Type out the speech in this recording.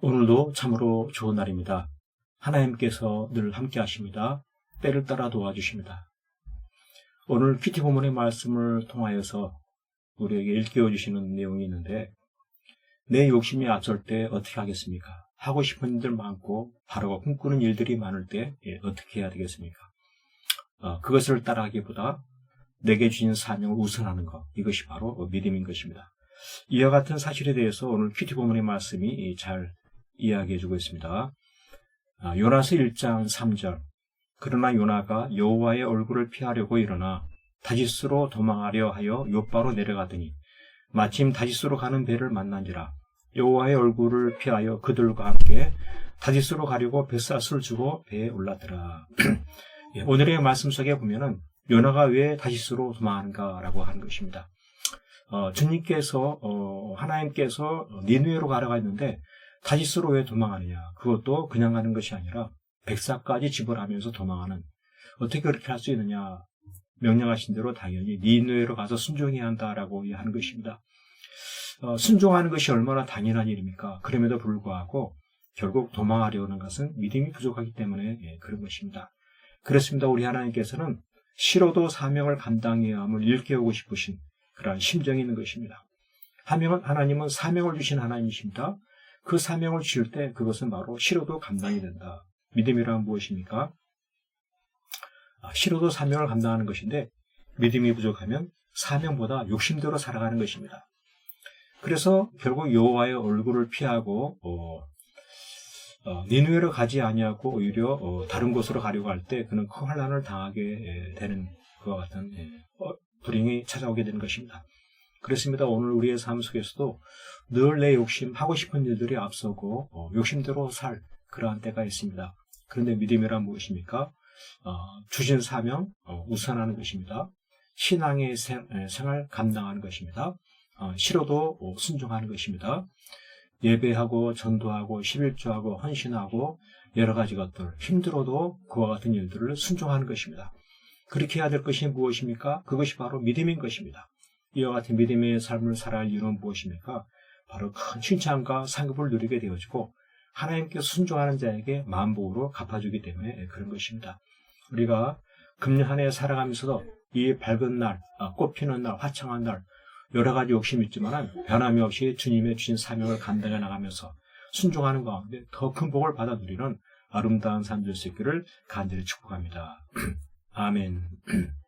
오늘도 참으로 좋은 날입니다. 하나님께서 늘 함께 하십니다. 때를 따라 도와주십니다. 오늘 PT 본문의 말씀을 통하여서 우리에게 일깨워 주시는 내용이 있는데 내 욕심이 앞설 때 어떻게 하겠습니까? 하고 싶은 일들 많고 바라고 꿈꾸는 일들이 많을 때 예, 어떻게 해야 되겠습니까? 어, 그것을 따라하기보다 내게 주신 사명을 우선하는 것 이것이 바로 믿음인 것입니다. 이와 같은 사실에 대해서 오늘 PT 본문의 말씀이 잘 이야기해 주고 있습니다. 아, 요나스 1장 3절 그러나 요나가 여호와의 얼굴을 피하려고 일어나 다시스로 도망하려 하여 요바로 내려가더니 마침 다시스로 가는 배를 만난지라 여호와의 얼굴을 피하여 그들과 함께 다시스로 가려고 뱃사슬을 주고 배에 올라더라. 예, 오늘의 말씀 속에 보면은 요나가 왜 다시스로 도망하는가라고 하는 것입니다. 어, 주님께서 어, 하나님께서 니누에로 가라고 했는데 다시스로 왜 도망하느냐? 그것도 그냥 가는 것이 아니라 백사까지 지불하면서 도망하는 어떻게 그렇게 할 수 있느냐? 명령하신 대로 당연히 니누에로 가서 순종해야 한다라고 하는 것입니다. 어, 순종하는 것이 얼마나 당연한 일입니까? 그럼에도 불구하고 결국 도망하려는 것은 믿음이 부족하기 때문에 예, 그런 것입니다. 그렇습니다. 우리 하나님께서는 싫어도 사명을 감당해야 함을 일깨우고 싶으신 그러한 심정이 있는 것입니다. 하나님은 사명을 주신 하나님이십니다. 그 사명을 지을 때 그것은 바로 싫어도 감당이 된다. 믿음이란 무엇입니까? 아, 싫어도 사명을 감당하는 것인데 믿음이 부족하면 사명보다 욕심대로 살아가는 것입니다. 그래서 결국 여호와의 얼굴을 피하고 어, 어, 니누에로 가지 아니하고 오히려 어, 다른 곳으로 가려고 할 때 그는 큰 환란을 당하게 예, 되는 그와 같은 예, 어, 불행이 찾아오게 되는 것입니다. 그렇습니다. 오늘 우리의 삶 속에서도 늘 내 욕심, 하고 싶은 일들이 앞서고 어, 욕심대로 살 그러한 때가 있습니다. 그런데 믿음이란 무엇입니까? 어, 주신 사명 어, 우선하는 것입니다. 신앙의 생, 활 감당하는 것입니다. 어, 싫어도 어, 순종하는 것입니다. 예배하고 전도하고 11조하고 헌신하고 여러 가지 것들 힘들어도 그와 같은 일들을 순종하는 것입니다. 그렇게 해야 될 것이 무엇입니까? 그것이 바로 믿음인 것입니다. 이와 같은 믿음의 삶을 살아갈 이유는 무엇입니까? 바로 큰 칭찬과 상급을 누리게 되어지고 하나님께 순종하는 자에게 만복으로 갚아주기 때문에 그런 것입니다. 우리가 금년 한 해 살아가면서도 이 밝은 날, 아, 꽃피는 날, 화창한 날 여러 가지 욕심이 있지만 변함이 없이 주님의 주신 사명을 감당해 나가면서 순종하는 가운데 더 큰 복을 받아 누리는 아름다운 삶 될 수 있기를 간절히 축복합니다. 아멘.